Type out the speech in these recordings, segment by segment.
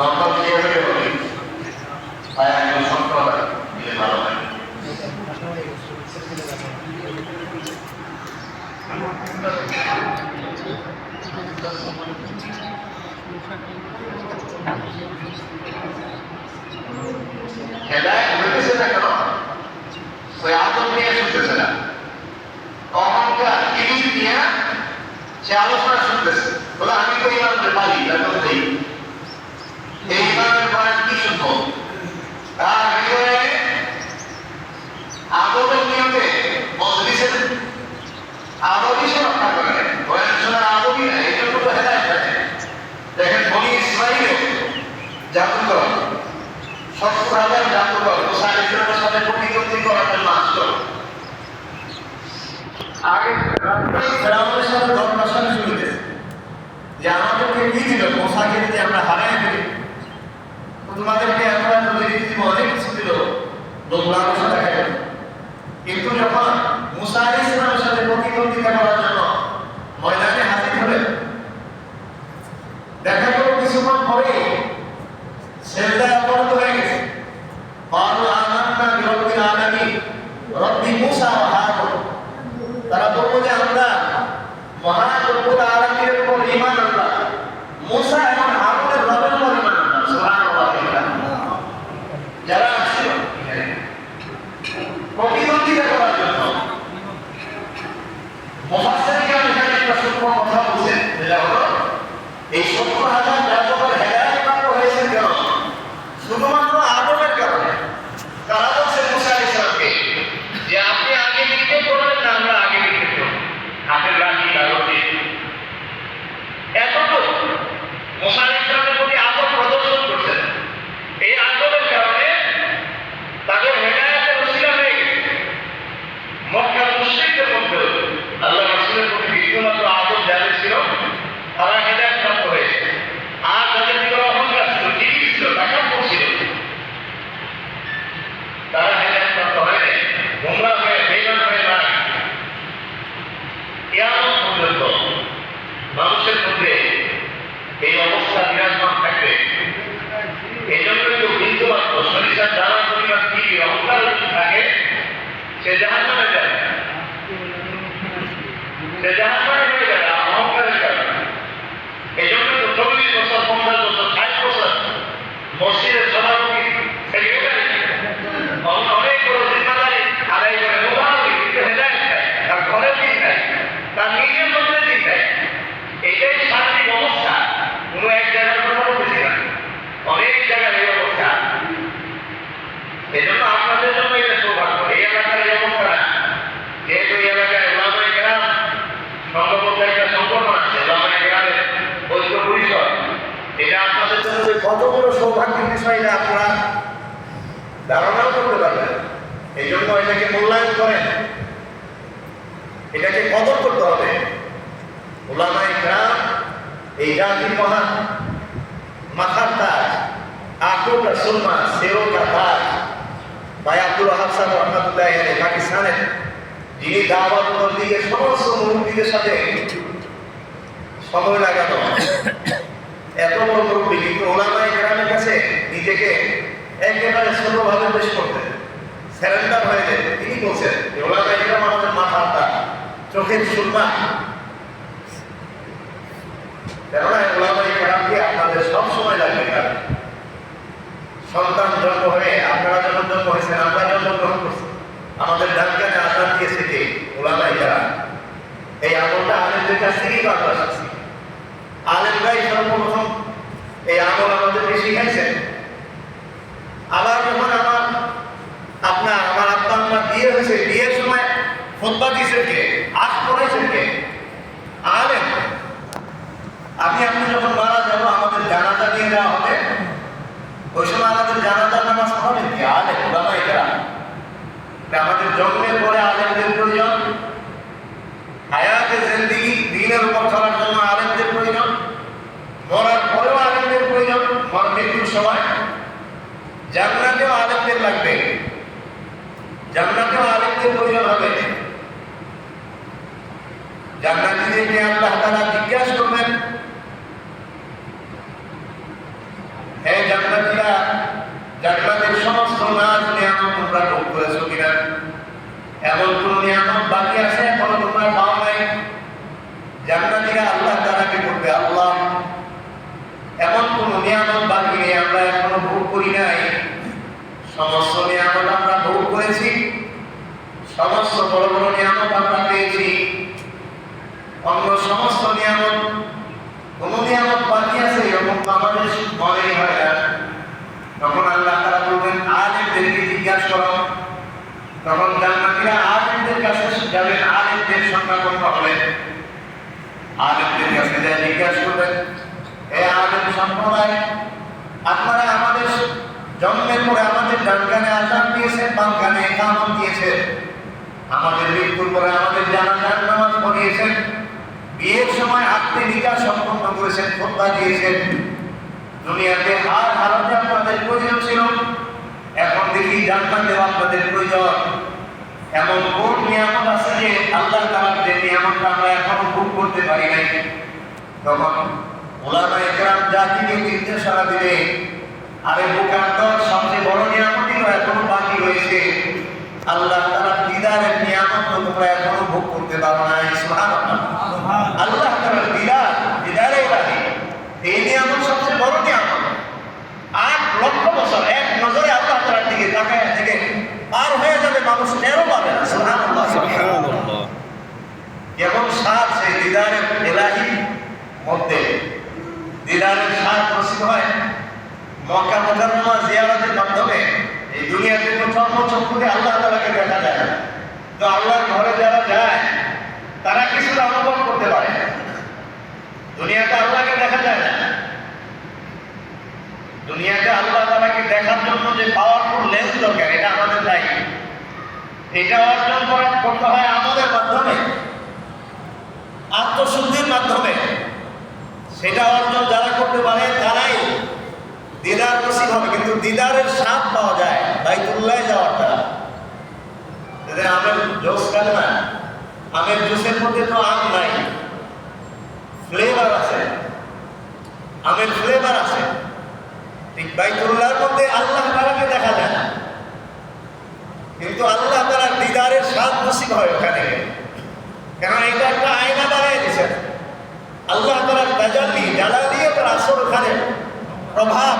നമ്മൾ সাথে খাইল কিন্তু যখন মুসা আলী ইসলামের করার জন্য ময়দানে হাজির হলেন, দেখা গেল কিছুক্ষণ পরে সেজদায় অবনত বিমুসা মহান তারা বলব যে আমরা মহান রব্বুল আলমীর উপর ইমান আনলাম। মুসা এবং হারুনের রবের উপর ইমান আনলাম সুহান যারা আসছিল প্রতিদ্বন্দ্বিতা করার জন্য মহাস এই জাতির মহান মাথার তাজ আকুটা সুলমা সেরোকা তাজ। ভাই আব্দুল সাহেব রহমতুল্লাহ আলাইহি পাকিস্তানের, যিনি দাওয়াত দিকে সমস্ত মুরব্বীদের সাথে সময় লাগানো। এত বড় মুরব্বী, কিন্তু ওলামাই গ্রামের কাছে নিজেকে একেবারে ছোটভাবে পেশ করতেন স্যারেন্ডার হয়ে যেত তিনি বলছেন ওলামাই গ্রাম আমাদের মাথার তাজ, চোখের সুলমা কেননা ওলামাই গ্রামকে আপনাদের সব সময় লাগবে কারণ সন্তান জন্ম হয়ে আপনারা যখন জন্ম হয়েছেন, আমরা জন্মগ্রহণ করছি। আমাদের ডাক্তারে আসার দিয়েছে কে? ওলামাই যারা এই আমলটা আলেমদের কাছ থেকেই আমরা শিখছি আলেমরাই সর্বপ্রথম এই আমল আমাদেরকে শিখাইছেন আবার যখন আমার আপনার আমার আব্বা আম্মা বিয়ে হয়েছে বিয়ের সময় খোদবা দিয়েছেন কে আজ পড়াইছেন কে আলেম আমি আপনি যখন মারা যাব আমাদের জানাজা নিয়ে যাওয়া হবে। ওই সময় আমাদের জানাজার নামাজ পড়াবেন কি? আলে ওলামাই আমাদের জন্মের পরে আলেমদের প্রয়োজন। হায়াতে জিন্দিগি, দিনের উপর চলার জন্য আলেমদের প্রয়োজন। মরার পরেও আলেমদের প্রয়োজন। মর মৃত্যুর সময়। জান্নাতেও আলেমদের লাগবে। জান্নাতেও আলেমদের প্রয়োজন হবে। জান্নাতীদেরকে আল্লাহ তাআলা জিজ্ঞাসা করবেন হে তোমরা ভোগ করেছ কিনা? এমন কোন নিয়ামত বাকি আছে এখনও তোমরা পাও নাই? জান্নাতীরা আল্লাহ তাআলাকে বলবে, আল্লাহ, এমন কোন নিয়ামত বাকি নেই, আমরা এখনও ভোগ করি নাই। সমস্ত নিয়ামত আমরা ভোগ করেছি, সমস্ত বড় বড় নিয়ামত আমরা পেয়েছি। অন্য সমস্ত নিয়ামত, কোন নিয়ামত বাকি আছে? এরকম আমাদের মনেই হয় না। তখন আল্লাহ তারা বলবেন আলেমদেরকে জিজ্ঞাসা করো তখন জান্নাতীরা আলেমদের কাছে যাবেন আলেমদের সংখ্যা কত হবে আলেমদের কাছে যা জিজ্ঞাসা করবেন হে আলেম সম্প্রদায়, আপনারা আমাদের জন্মের পরে আমাদের ডান কানে আজান দিয়েছেন বাম কানে কামন দিয়েছেন। আমাদের মৃত্যুর পরে আমাদের জানাজার নামাজ পড়িয়েছেন। বিয়ের সময় আত্মে নিকা সম্পন্ন করেছেন খোদ্া দিয়েছেন। দুনিয়াতে হার হারাতে আপনাদের প্রয়োজন ছিল। এখন দেখি জান্নাত দেওয়া আপনাদের প্রয়োজন। এমন কোন নিয়ামত আছে যে আল্লাহ তালার যে নিয়ামতটা আমরা এখনও ভোগ করতে পারি নাই। তখন ওলামা একরাম জাতিকে নির্দেশনা দিলে আরে বুকান্তর সবচেয়ে বড় নিয়ামতই তো এখনও বাকি রয়েছে। আল্লাহ তালার দিদারের নিয়ামত তো তোমরা এখনও ভোগ করতে পারো না সুবহানাল্লাহ। আল্লাহ তাআলার দিদার দিদারে ইলাহি এই নিয়ামত সবচেয়ে বড় নিয়ামত আট লক্ষ বছর এক নজরে আল্লাহ তাআলার দিকে তাকায় থেকে পার হয়ে যাবে মানুষ টেরও পাবে না সুবহানাল্লাহ সুবহানাল্লাহ এবং স্বাদ সেই দিদারের এলাহি মধ্যে। দিদারের স্বাদ নসিব হয় মক্কা মুকাররমা জিয়ারতের মাধ্যমে। এই দুনিয়াতে প্রথম তো চর্মচক্ষুতে আল্লাহ তাআলাকে দেখা যায়। তো আল্লাহর ঘরে যারা যায়, তারা কিছুটা অনুভব করতে পারে। দুনিয়াতে আল্লাহকে দেখা যায় না। দুনিয়াতে আল্লাহ তাআলাকে দেখার জন্য যে পাওয়ারফুল লেন্স দরকার, এটা আমাদের নাই এটা অর্জন করা করতে হয় আমাদের মাধ্যমে। আত্মশুদ্ধির মাধ্যমে। সেটা অর্জন যারা করতে পারে, তারাই দিদার নসিব হবে। কিন্তু দিদারের স্বাদ পাওয়া যায়, বাইতুল্লাহ যাওয়ার দ্বারা। আমের জোস খাবে না। আমের জুসের মধ্যে তো আম নাই। ফ্লেভার আছে। আমের ফ্লেভার আছে। ঠিক বাইতুল্লাহর মধ্যে আল্লাহ তাআলাকে দেখা যায় না। কিন্তু আল্লাহ তাআলার দিদারের স্বাদ নসিব হয় ওখানে। কেন এটা একটা আয়না দিয়েছেন আল্লাহ তালার তাজাল্লি জ্বালা দিয়ে তার আসল ওখানে প্রভাব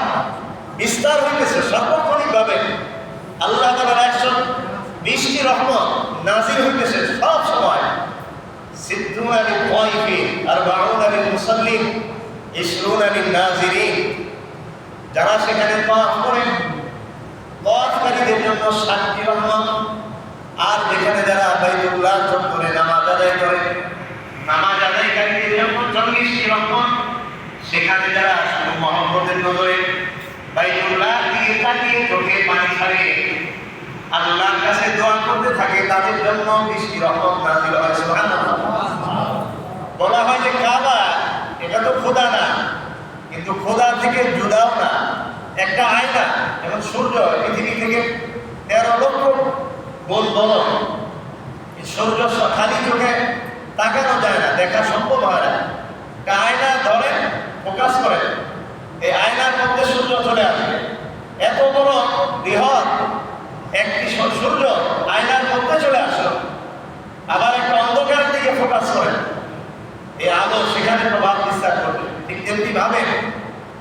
বিস্তার হইতেছে সার্বক্ষণিক ভাবে আল্লাহ তালার একশো বৃষ্টি রহমত নাজির হইতেছে সব সময়। আর আলী মুসল্লিম, ইসরুন আলী নাজিরিন, যারা সেখানে করেন জন্য শান্তি রহমত। আর যেখানে যারা বাইতুল্লাহ চত্বরে নামাজ আদায় করে নামাজ আদায়কারীদের জন্য জঙ্গি রহমত সেখানে যারা মহব্বতের নজরে বাইতুল্লাহ দিকে তাকিয়ে চোখে পানি ছাড়ে। আল্লাহর কাছে দোয়া করতে থাকে, তাদের জন্য বৃষ্টি রহমত নাজিল হয় বলা হয় যে কাবা, এটা তো খোদা না, কিন্তু খোদা থেকে জুদাও না। একটা আয়না এবং সূর্য, পৃথিবী থেকে তেরো লক্ষ গোল এই সূর্য খালি চোখে তাকানো যায় না, দেখা সম্ভব হয় না। আয়না ধরে ফোকাস করে এই আয়নার মধ্যে সূর্য চলে আসবে এত বড় বৃহৎ একটি সূর্য আয়নার মধ্যে চলে আসলো। আবার একটা অন্ধকারের দিকে ফোকাস করে। এই আলো সেখানে প্রভাব বিস্তার করবে। ঠিক তেমনি ভাবে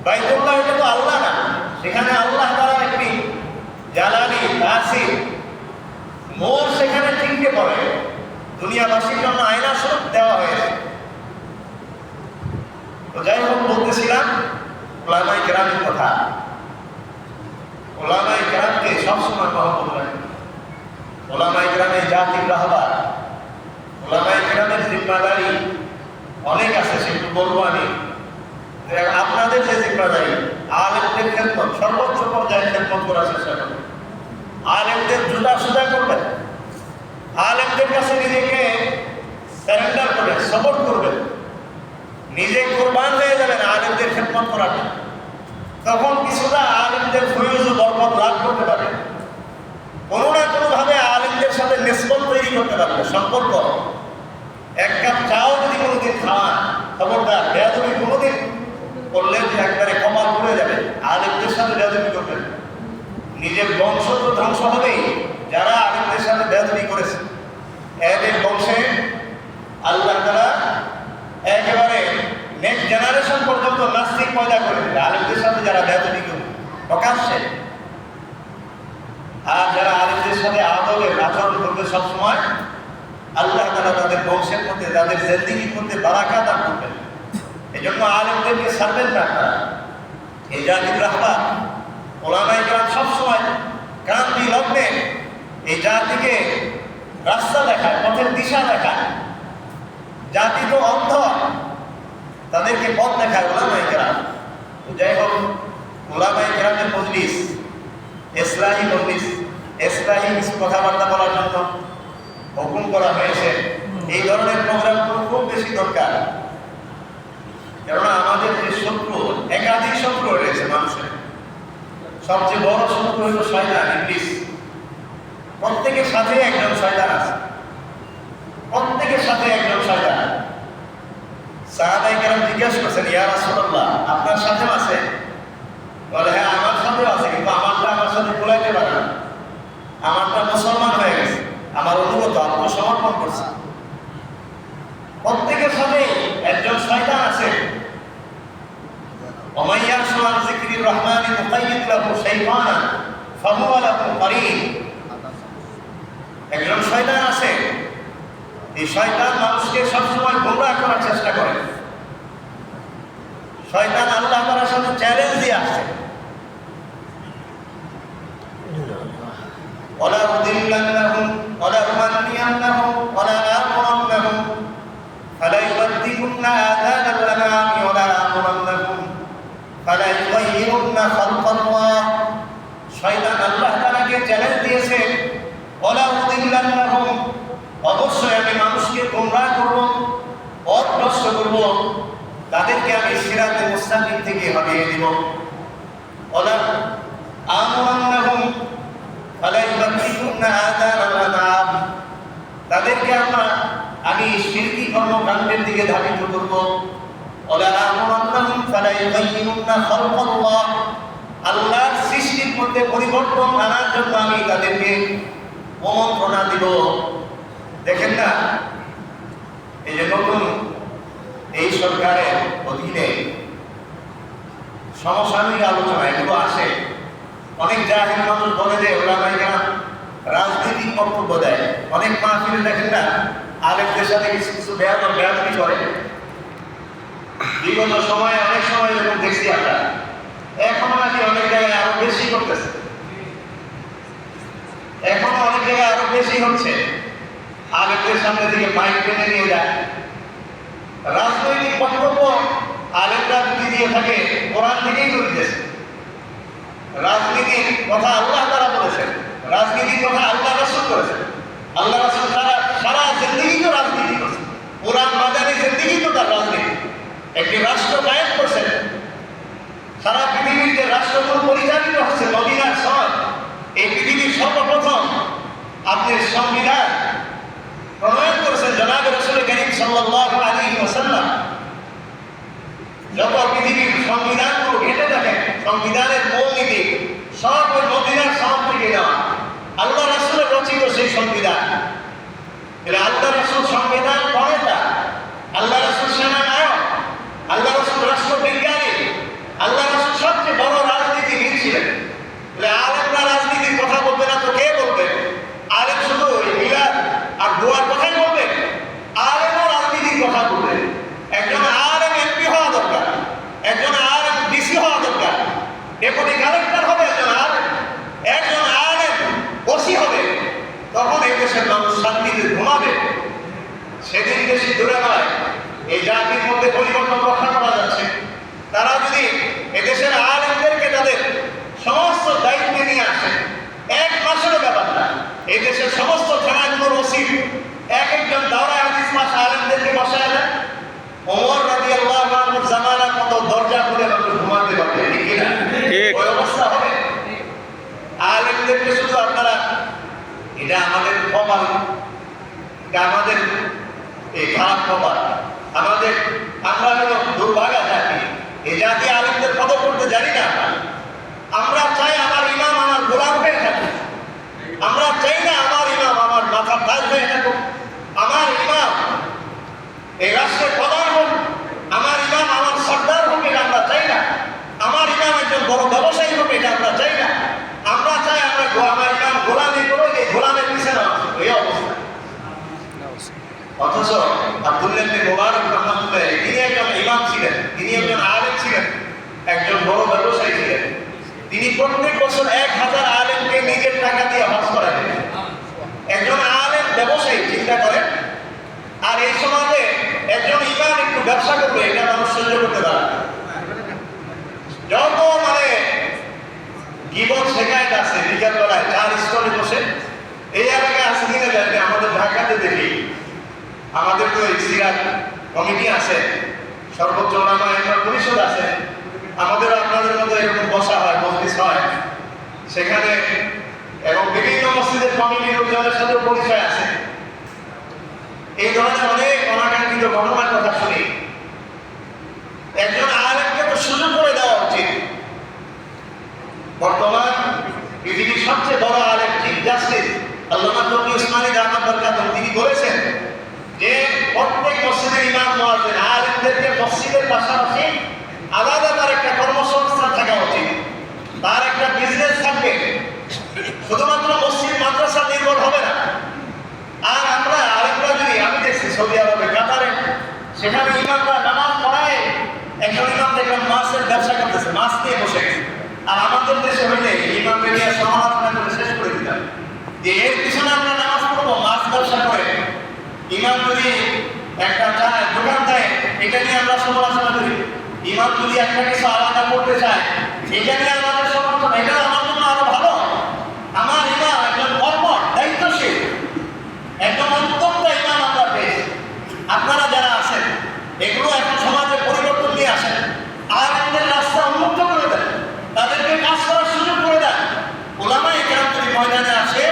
বাইতুল্লাহ এটা তো আল্লাহ না। সেখানে আল্লাহ তারা একটি জ্বালানি তাসির মোর সেখানে ঠিককে পড়ে। দুনিয়াবাসীর জন্য আয়না স্বরূপ দেওয়া হয়েছে। যাই হোক বলতেছিলাম ওলামাই কেরামের কথা। ওলামাই কেরামকে সবসময় মহব্বত রাখবে ওলামাই কেরামের জাতির রাহবার ওলামাই কেরামের জিম্মাদারি অনেক আছে, সেগুলো বলব আমি। আপনাদের যে জিম্মাদারি, আলেমদের খেদমত, সর্বোচ্চ পর্যায়ে খেদমত করার চেষ্টা করবেন আলেমদের জুদা সুদা করবেন। আলেমদের কাছে নিজেকে স্যারেন্ডার করবেন সাপোর্ট করবেন। নিজে কোরবান হয়ে যাবেন আলেমদের খেদমত জন্য। তখন কিছুটা আলেমদের ফয়ুজ ও বরকত লাভ করতে পারবেন কোনো না কোনোভাবে আলেমদের সাথে নিষ্পল তৈরি করতে পারবে, সম্পর্ক। এক কাপ চাও যদি কোনোদিন খাওয়ান, খবরদার, বেয়াদবি কোনোদিন করলে যে একবারে কমাল করে যাবে, আলেমদের সাথে বেয়াদবি করবেন নিজের বংশ তো ধ্বংস হবেই, যারা আলেমদের সাথে বেদবি করেছে। এদের বংশে আল্লাহ তারা একেবারে নেক্সট জেনারেশন পর্যন্ত নাস্তিক পয়দা করে দিবে। আলেমদের সাথে যারা বেদবি করবে প্রকাশ্যে। আর যারা আলেমদের সাথে আদবের আচরণ করবে সবসময়, আল্লাহ তারা তাদের বংশের মধ্যে, তাদের জেন্দিগির মধ্যে বারাকা দান করবেন। এই জন্য আলেমদেরকে সারবেন না আপনারা। এই জাতির রাহবার ওলামাই গ্রাম সবসময় ক্রান্তি লগ্নে এই জাতিকে রাস্তা দেখায়, পথের দিশা দেখায়। জাতি তো অন্ধ। তাদেরকে পথ দেখায় ওলামাই গ্রাম যাই হোক ওলামাই গ্রামের মজলিস ইসলাহী মজলিস ইসলাহী কিছু কথাবার্তা বলার জন্য হুকুম করা হয়েছে। এই ধরনের প্রোগ্রামগুলো খুব বেশি দরকার। কেননা আমাদের যে শত্রু, একাধিক শত্রু রয়েছে মানুষের। সবচেয়ে বড় শত্রু হলো শয়তান ইংলিশ প্রত্যেকের সাথে একজন শয়তান আছে প্রত্যেকের সাথে একজন শয়তান সাহাবাই কেরাম জিজ্ঞাসা করছেন, ইয়া রাসুল্লাহ আপনার সাথেও আছে? বলে হ্যাঁ আমার সাথে আছে, কিন্তু আমারটা আমার সাথে খোলাইতে পারে না। আমারটা মুসলমান হয়ে গেছে। আমার অনুগত আত্মসমর্পণ করছে। প্রত্যেকের সাথে একজন শয়তান আছে। অমাইয়ার সোয়াল জিকির রহমান মুকাইয়িদ লাহু শাইতান ফাহুয়া লাহু কারীন একজন শয়তান আছে। এই শয়তান মানুষকে সবসময় গোমরাহ করার চেষ্টা করে। শয়তান আল্লাহ তাআলার সাথে চ্যালেঞ্জ দিয়ে আসছে ولا أضلنهم ولا أمنينهم ولا آمرنهم فلا يبدلن آذان الأنعام ولا آمرنهم فلا يغيرن خلق الله শয়তান আল্লাহ তাআলাকে চ্যালেঞ্জ দিয়েছে ওলা উদিল্লান্নাহুম অবশ্যই আমি মানুষকে গোমরাহ করব পথ নষ্ট করব তাদেরকে আমি সিরাতে মুস্তাকিম থেকে হটিয়ে দিব। ওলা আমরান্নাহুম ফালা ইউবাদদিকুন্না আযানাল আনআম তাদেরকে আমরা আমি শিরকি কর্মকাণ্ডের দিকে ধাবিত করব। ওলা আমরান্নাহুম ফালা ইউগাইয়িরুন্না খালকাল্লাহ। আল্লাহর সৃষ্টির মধ্যে পরিবর্তন আনার জন্য আমি তাদেরকে আমন্ত্রণা দিব। দেখেন না, এই যে নতুন এই সরকারের অধীনে সমসাময়িক আলোচনা, এগুলো আসে অনেক জাহির মানুষ বলে যে, ওরা ভাইরা রাজনৈতিক বক্তব্য দেয়, অনেক মাহফিলে দেখেন না আলেকদের সাথে কিছু কিছু বেয়াদ বেয়াদি করে। বিগত সময়ে অনেক সময় এরকম দেখছি আমরা। এখনও নাকি অনেক জায়গায় আরও বেশি করতেছে। এখনও অনেক জায়গায় আরও বেশি হচ্ছে। আলেকদের সামনে থেকে মাইক টেনে নিয়ে যায়। রাজনৈতিক বক্তব্য আলেকরা যদি দিয়ে থাকে, কোরআন থেকেই তো দিতেছে রাজনীতির কথা আল্লাহ তারা বলেছেন, রাজনীতির কথা আল্লাহ রাসুল করেছেন। আল্লাহ রাসুল সারা সারা জিন্দিগি তো রাজনীতি করেছেন কোরআন মাদানি জিন্দিগি তো তার রাজনীতি। একটি রাষ্ট্র কায়েম করছেন সারা পৃথিবীর যে রাষ্ট্রগুলো পরিচালিত হচ্ছে মদিনার সব এই পৃথিবীর সর্বপ্রথম আপনি সংবিধান প্রণয়ন করেছেন জনাব রসুল করিম সাল্লাল্লাহু আলাইহি ওয়াসাল্লাম। যত পৃথিবীর সংবিধানগুলো ঘেটে দেখেন, সংবিধানের মূলনীতি সব ওই মদিনার সব থেকে নেওয়া। আল্লাহ রাসুলের রচিত সেই সংবিধান। আল্লাহ রাসুল সংবিধান প্রণেতা আল্লাহ রাসুল সেনানায়ক আল্লাহ রাসুল রাষ্ট্রবিজ্ঞানী আল্লাহ রাসুল সবচেয়ে বড় রাজনীতিবিদ ছিলেন তাহলে আলেমরা রাজনীতির কথা বলবে না তো কে বলবে আলেম শুধু ওই মিলাদ আর দোয়ার কথাই বলবে আলেমও রাজনীতির কথা বলবে একজন আলেম এমপি হওয়া দরকার একজন আলেম ডিসি হওয়া দরকার ডেপুটি কালেক্টর হবে একজন আলেম একজন আলেম ওসি হবে তখন এই দেশের মানুষ শান্তিতে ঘুমাবে সেদিন বেশি দূরে নয় এই জাতির মধ্যে পরিবর্তন রক্ষা করা যাচ্ছে তারা যদি এদেশের আলেমদেরকে তাদের সমস্ত দায়িত্বে নিয়ে আসে এক মাসেরও ব্যাপার না এই সমস্ত থানাগুলোর ওসির এক একজন দাওরা হাদিস মাস আলেমদেরকে বসায় দেন ওমর রাজি আল্লাহ জামানার মতো দরজা খুলে আপনি ঘুমাতে পারবে ঠিক না ওই অবস্থা হবে। আলেমদেরকে শুধু আপনারা এটা আমাদের কপাল আমাদের এই খারাপ কপাল। আমাদের আমরা হলো দুর্ভাগা জাতি এই জাতি আলেমদের কদর করতে জানি না আমরা। আমরা চাই আমার ইমাম আমার গোলাম হয়ে থাকে আমরা চাই না আমার মাথার তাজ হয়ে থাকুক আমার ইমাম, এই রাষ্ট্রের প্রধান হোক আমার ইমাম আমার সর্দার হোক এটা আমরা চাই না। আমার ইমাম একজন বড় ব্যবসায়ী হোক এটা আমরা চাই না। আমরা চাই আমরা আমার ইমাম গোলামি করো এই গোলামের পিছনে এই অবস্থা। অথচ আব্দুল্লাহ মুবারক রহমাতুল্লাহ তিনি একজন ইমাম ছিলেন, তিনি একজন আলেম ছিলেন, একজন বড় ব্যবসায়ী ছিলেন। তিনি প্রত্যেক বছর এক হাজার আলেমকে নিজের টাকা দিয়ে হজ করাতেন। ব্যবসায়ী চিন্তা করেন আর এই সমাজে একজন ইমান একটু ব্যবসা করবে, এটা মানুষ সহ্য করতে পারে যত মানে গিবত শেখায়ত আছে, বিকাল বেলায় চার স্টলে বসে। এই এলাকায় আছে কিনা জানি আমাদের ঢাকাতে দেখি, আমাদের তো এই সিরাত কমিটি আছে, সর্বোচ্চ ওলামা পরিষদ আছে। আমাদের আপনাদের মতো এরকম বসা হয়, মজলিস হয়। সেখানে এবং বিভিন্ন মসজিদের কমিটির লোকজনের সাথে পরিচয় আছে। এই ধরনের অনেক অনাকাঙ্ক্ষিত ঘটনার কথা শুনি একজন আলেমকে তো সুযোগ করে দেওয়া উচিত। বর্তমান পৃথিবীর সবচেয়ে বড় আলেম চিফ জাস্টিস আল্লামা তকি উসমানী রহমান বরকাত তিনি বলেছেন যে, প্রত্যেক মসজিদের ইমাম মুয়াজ্জিন, আলেমদেরকে মসজিদের পাশাপাশি আলাদা তার একটা কর্মসংস্থান থাকা উচিত। তার একটা বিজনেস থাকবে শুধুমাত্র মসজিদ মাদ্রাসা নির্ভর হবে না আর আমরা আরেকটা যদি আমি দেখছি সৌদি আরবে কাতারে সেখানে ইমামরা নামাজ পড়ায় একজন ইমাম দেখলাম মাছের ব্যবসা করতেছে, মাছ নিয়ে বসে। আর আমাদের দেশে হইলে ইমামকে নিয়ে সমালোচনা করে শেষ করে দিতাম। যে এর পিছনে আমরা নামাজ পড়ব, মাছ ব্যবসা করে। ইমাম যদি একটা চায়, দোকান দেয়, এটা নিয়ে আমরা সমালোচনা করি। ইমাম যদি একটা কিছু আলাদা করতে চায়, এটা নিয়ে আমাদের সমালোচনা এটা আমার জন্য আরও ভালো। আমার ইমাম একজন কর্ম দায়িত্বশীল। একদম অত্যন্ত ইমান আমরা পেয়েছি। আপনারা এগুলো এখন সমাজের পরিবর্তন নিয়ে আসেন আর আমাদের রাস্তা উন্মুক্ত করে দেন তাদেরকে কাজ করার সুযোগ করে দেন ওলামাই কেরাম যদি ময়দানে আসে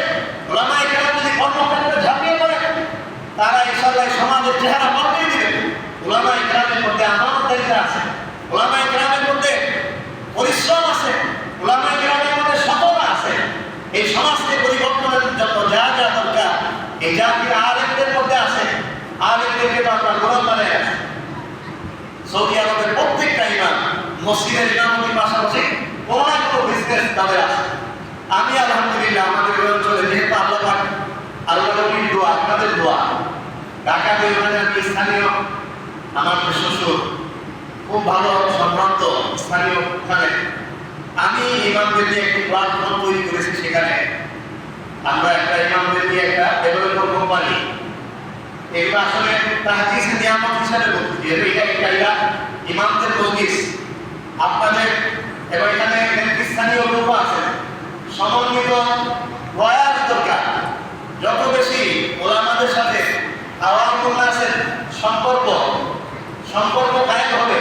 ওলামাই কেরাম যদি কর্মক্ষেত্রে ঝাঁপিয়ে পড়ে, তারা ইনশাল্লাহ সমাজের চেহারা পাল্টে দিবে। ওলামাই কেরামের মধ্যে আমানতদারিতা আছে। ওলামাই কেরামের মধ্যে পরিশ্রম আছে। ওলামাই কেরামের মধ্যে সততা আছে। এই সমাজকে পরিবর্তনের জন্য যা যা দরকার, এই জাতির আলেমদের মধ্যে আছে। আলেমদেরকে তো আপনার গোলাম বানায় আছে সৌদি আরবের প্রত্যেকটা ইমাম মসজিদের ইমামতির পাশাপাশি কোনো না কোনো বিজনেস তাদের আছে। আমি আলহামদুলিল্লাহ আমাদের এই অঞ্চলে, যেহেতু আল্লাহ পাক আল্লাহ নবীর দোয়া, আপনাদের দোয়া, ঢাকা পরিমাণে আমি স্থানীয়, আমার শ্বশুর, খুব ভালো সম্ভ্রান্ত স্থানীয় ওখানে, আমি ইমামদের নিয়ে একটি প্ল্যাটফর্ম তৈরি করেছি সেখানে। আমরা একটা ইমামদের নিয়ে একটা ডেভেলপার কোম্পানি এগুলো আসলে তাহাদিস নিয়ামত হিসাবে বলতে এটা একটা এটা ইমামদের মজলিস আপনাদের এবং এখানে স্থানীয় লোক আছে। সমন্বিত রয়াল দরকার। যত বেশি ওলামাদের সাথে আওয়ামুল্লাসের সম্পর্ক সম্পর্ক কায়েম হবে,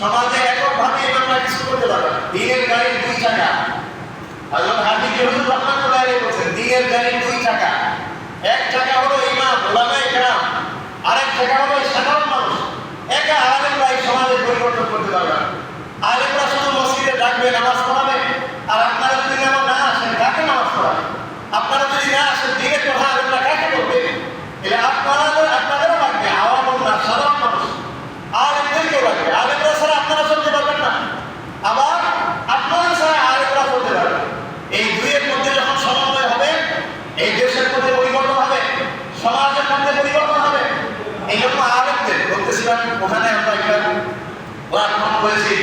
সমাজে এককভাবে ইমামরা কিছু করতে পারবে দিনের গাড়ির দুই চাকা। হযরত হাবিব রহমাতুল্লাহ আলাইহি বলেছেন, দিনের গাড়ির দুই চাকা। এক চাকা হলো মানুষ। পরিবর্তন করতে আলেমরা শুধু মসজিদে ডাকবে নামাজ পড়াবে আর আপনারা যদি নামাজ না আসেন কাকে নামাজ পড়াবে আপনারা যদি না আসেন দিনের কথা আলেমরা কাকে বলবে এটা আপনাদের আপনাদেরও লাগবে আওয়াম না সাধারণ মানুষ আলেমদেরকেও লাগবে আলেমরা ছাড়া আপনারা চলতে পারবেন না আবার আপনারা ছাড়া আলেমরা চলতে পারবে না। এই দুইয়ের মধ্যে যখন সমন্বয় হবে এই দেশের মধ্যে পরিবর্তন হবে সমাজের মধ্যে পরিবর্তন হবে এই জন্য আলেমদের বলতেছিলাম ওখানে আমরা একটা প্ল্যাটফর্ম করেছি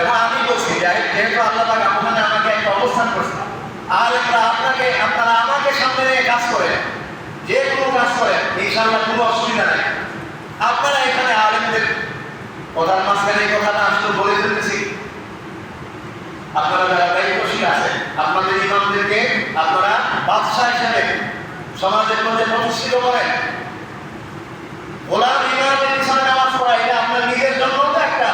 এবং আমি বলছি যেহেতু আল্লাহ ওখানে আমাকে একটা অবস্থান করছে আলেমরা আপনাকে, আপনারা আমাকে সামনে নিয়ে কাজ করেন, যে কোনো কাজ করেন কোনো অসুবিধা নেই। আপনারা এখানে মাঝখানে এই কথাটা বলে আপনারা যারা দায়িত্বশীল আছেন, আপনাদের ইমামদেরকে আপনারা বাদশাহ হিসেবে সমাজের মধ্যে প্রতিষ্ঠিত করেন। গোলাম ইমামের পিছনে নামাজ পড়া এটা আপনার নিজের জন্য তো একটা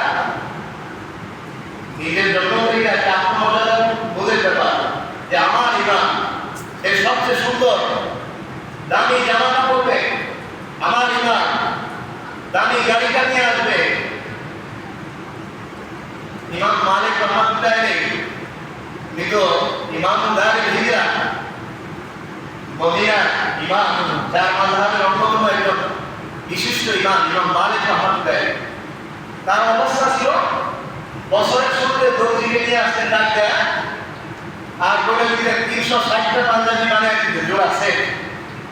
নিজের জন্য এটা একটা আত্মমর্যাদা বোধের ব্যাপার যে আমার ইমাম এর সবচেয়ে সুন্দর দামি জামাটা পড়বে আমার ইমান। দামি গাড়িটা নিয়ে আসবে। ইমাম মালিক রহমতুল্লাহ মৃত ইমাম দারিল হিজরা মদিনার ইমাম যার মাঝহাবের অন্যতম একজন বিশিষ্ট ইমাম ইমাম মালিক রহমতুল্লাহ তার অবস্থা ছিল, বছরের শুরুতে দর্জিকে নিয়ে আসতেন ডাক আর বলে দিলেন, তিনশো ষাটটা পাঞ্জাবি মানে জোড়া সেট।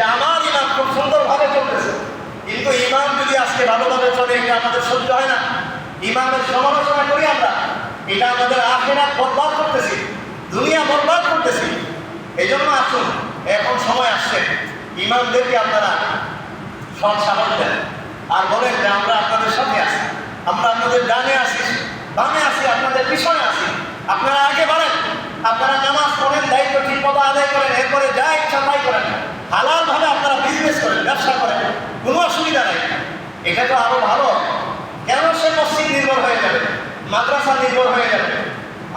যে আমার ইমাম খুব সুন্দরভাবে চলতেছে। কিন্তু ইমাম যদি আজকে ভালোভাবে চলে, এটা আমাদের সহ্য হয় না। ইমামের সমালোচনা করি আমরা। এটা আমাদের আখেরাত বরবাদ করতেছি। দুনিয়া বরবাদ করতেছি। এই জন্য আসুন, এখন সময় আসছে। ইমামদেরকে আপনারা সৎ সাহস দেন। আর বলেন যে আমরা আপনাদের সাথে আছি। আমরা আপনাদের ডানে আসি বামে আছি, আপনাদের পিছনে আছি। আপনারা আগে বাড়েন। আপনারা নামাজ পড়েন, দায়িত্ব ঠিক মতো আদায় করেন, এরপরে যা ইচ্ছা তাই করেন। হালাল ভাবে আপনারা বিজনেস করেন, ব্যবসা করেন, কোনো অসুবিধা নেই। এটা তো আরও ভালো। কেন সে মসজিদ নির্ভর হয়ে যাবে? মাদ্রাসা নির্ভর হয়ে যাবে?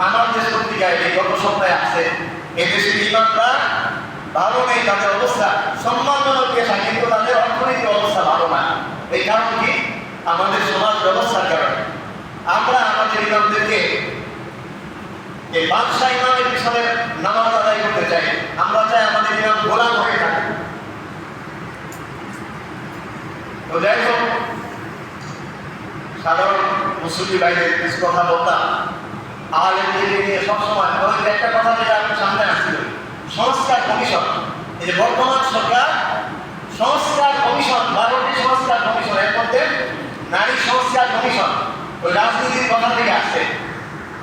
আমার দেশ পত্রিকায় এই গত সপ্তাহে আসছে এদেশের ইমানরা ভালো নেই, তাদের অবস্থা সম্মানজনক পেশা কিন্তু তাদের অর্থনৈতিক অবস্থা ভালো না। এই কারণ কি? আমাদের সমাজ ব্যবস্থার কারণে। আমরা আমাদের ইমামদেরকে এই বাদশাহ ইমামের পিছনে নামাজ আদায় করতে চাই আমরা চাই আমাদের ইমাম গোলাম হয়ে থাকে তো যাই হোক, সাধারণ মুসলিম বাইরে কিছু কথা বলতাম। আলেমদেরকে নিয়ে সবসময় যে একটা কথা যেটা আপনার সামনে আসছিল, সংস্কার কমিশন। এই যে বর্তমান সরকার, সংস্কার কমিশন বারোটি সংস্কার কমিশন, এর মধ্যে নারী সংস্কার কমিশন, ওই রাজনীতির কথা থেকে আসছে।